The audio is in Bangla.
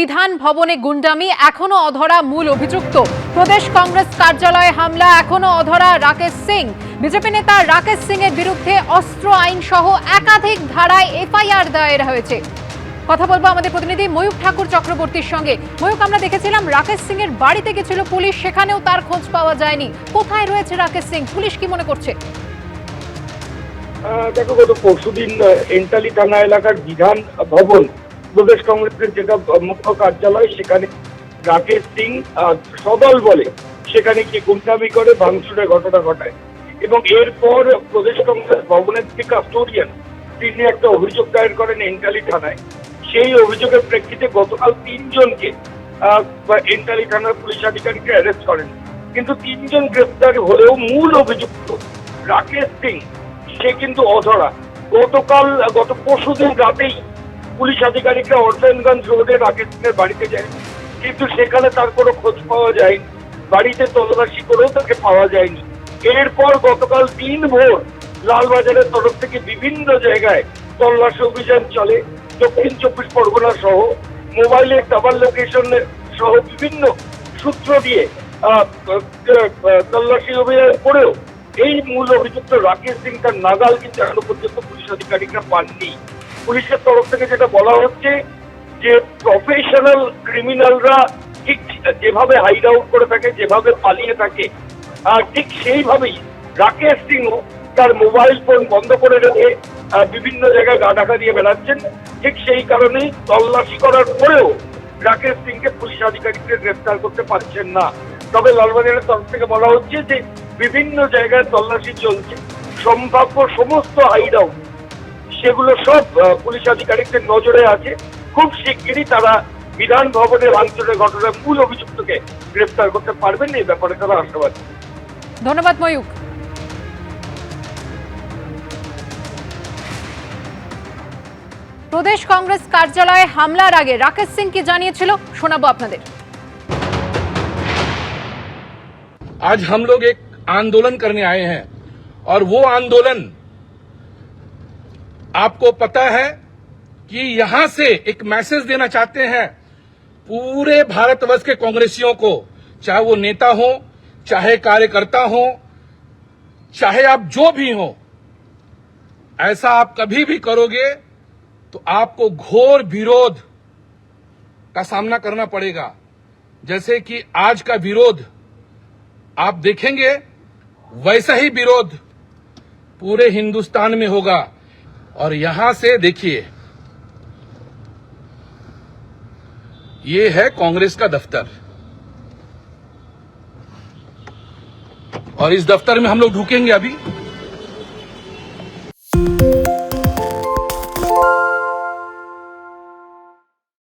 বিধান ভবনে গুন্ডামি এখনও অধরা মূল অভিযুক্ত। প্রদেশ কংগ্রেস কার্যালয়ে হামলা এখনও অধরা রাকেশ সিং। বিজেপি নেতা রাকেশ সিং এর বিরুদ্ধে অস্ত্র আইন সহ একাধিক ধারায় এফআইআর দায়ের হয়েছে। কথা বলব আমাদের প্রতিনিধি ময়ূক ঠাকুর চক্রবর্তীর সঙ্গে। ময়ূক আমরা দেখেছিলাম রাকেশ সিং এর বাড়িতে গেছিল পুলিশ, সেখানেও তার খোঁজ পাওয়া যায়নি। কোথায় রয়েছে রাকেশ সিং? পুলিশ কি মনে করছে? দেখো, গত পরশুদিন এন্টালি থানা এলাকার বিধান ভবন প্রদেশ কংগ্রেসের যেটা মুখ্য কার্যালয়, সেখানে রাকেশ সিং সদল বলে সেখানে গিয়ে গুন্ডামি করে ভাঙচুরের ঘটনা ঘটায়। এবং এরপর প্রদেশ কংগ্রেস ভবনের যে কাস্টোডিয়ান তিনি একটা অভিযোগ দায়ের করেন এন্টালি থানায়। সেই অভিযোগের প্রেক্ষিতে গতকাল তিনজনকে এন্টালি থানার পুলিশ আধিকারিকরা অ্যারেস্ট করেন। কিন্তু তিনজন গ্রেফতার হলেও মূল অভিযুক্ত রাকেশ সিং, সে কিন্তু অধরা। গতকাল, গত পরশুদিন রাতেই পুলিশ আধিকারিকরা অরফেনগঞ্জ রোডে রাকেশ সিংয়ের বাড়িতে যায়। কিন্তু সেখানে তার কোনো খোঁজ পাওয়া যায়নি। বাড়িতে তল্লাশি করেও তাকে পাওয়া যায়নি। এরপর গতকাল দিন ভোর লালবাজারের তরফ থেকে বিভিন্ন জায়গায় তল্লাশি অভিযান চলে। দক্ষিণ চব্বিশ পরগনা সহ মোবাইলে টাওয়ার লোকেশন সহ বিভিন্ন সূত্র দিয়ে তল্লাশি অভিযান করেও এই মূল অভিযুক্ত রাকেশ সিং তার নাগাল কিন্তু এখনও পর্যন্ত পুলিশ আধিকারিকরা পাননি। পুলিশের তরফ থেকে যেটা বলা হচ্ছে যে প্রফেশনাল ক্রিমিনালরা ঠিক যেভাবে হাইড আউট করে থাকে, যেভাবে পালিয়ে থাকে ঠিক সেইভাবেই রাকেশ সিংও তার মোবাইল ফোন বন্ধ করে রেখে বিভিন্ন জায়গায় গা ঢাকা দিয়ে বেড়াচ্ছেন। ঠিক সেই কারণেই তল্লাশি করার পরেও রাকেশ সিংকে পুলিশ আধিকারিকরা গ্রেফতার করতে পারছেন না। তবে লালবাজারের তরফ থেকে বলা হচ্ছে যে বিভিন্ন জায়গায় তল্লাশি চলছে। সম্ভাব্য সমস্ত হাইড আউট সেগুলো সব আহ, পুলিশ আধিকারিকদের নজরে আছে খুব শিগগিরই তারা বিধান ভবনের ভাঙচুরের ঘটনার মূল অভিযুক্তকে গ্রেফতার করতে পারবেন এই ব্যাপারে তারা আশাবাদী ধন্যবাদ ময়ূক প্রদেশ কংগ্রেস কার্যালয়ে হামলার আগে রাকেশ সিং কি জানিয়েছিল শোনাবো আপনাদের आज हम लोग एक आंदोलन करने आए हैं और वो आंदोलन आपको पता है कि यहाँ से एक मैसेज देना चाहते हैं पूरे भारतवर्ष के कांग्रेसियों को, चाहे वो नेता हो, चाहे कार्यकर्ता हो, चाहे आप जो भी हो, ऐसा आप कभी भी करोगे तो आपको घोर विरोध का सामना करना पड़ेगा। जैसे कि आज का विरोध, आप देखेंगे, वैसा ही विरोध पूरे हिंदुस्तान में होगा। और यहाँ से देखिए, ये है कांग्रेस का दफ्तर। और इस दफ्तर में हम लोग ढूकेंगे अभी।